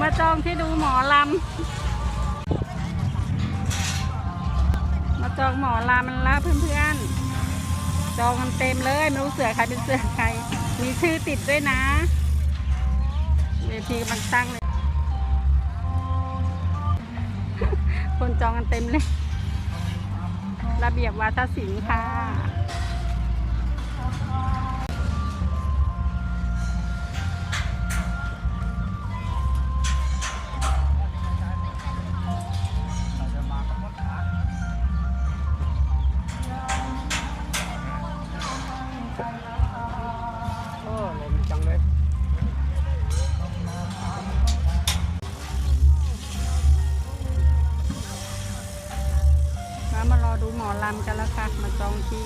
มาจองที่ดูหมอลำ มาจองหมอลำมันละเพื่อนๆ จองกันเต็มเลยไม่รู้เสือใครเป็นเสือใคร มีชื่อติดด้วยนะเวทีกำลังตั้งเลย คนจองกันเต็มเลย ระเบียบวาทศิลป์ค่ะ นะมารอดูหมอลำกันแล้วค่ะ มาจองที่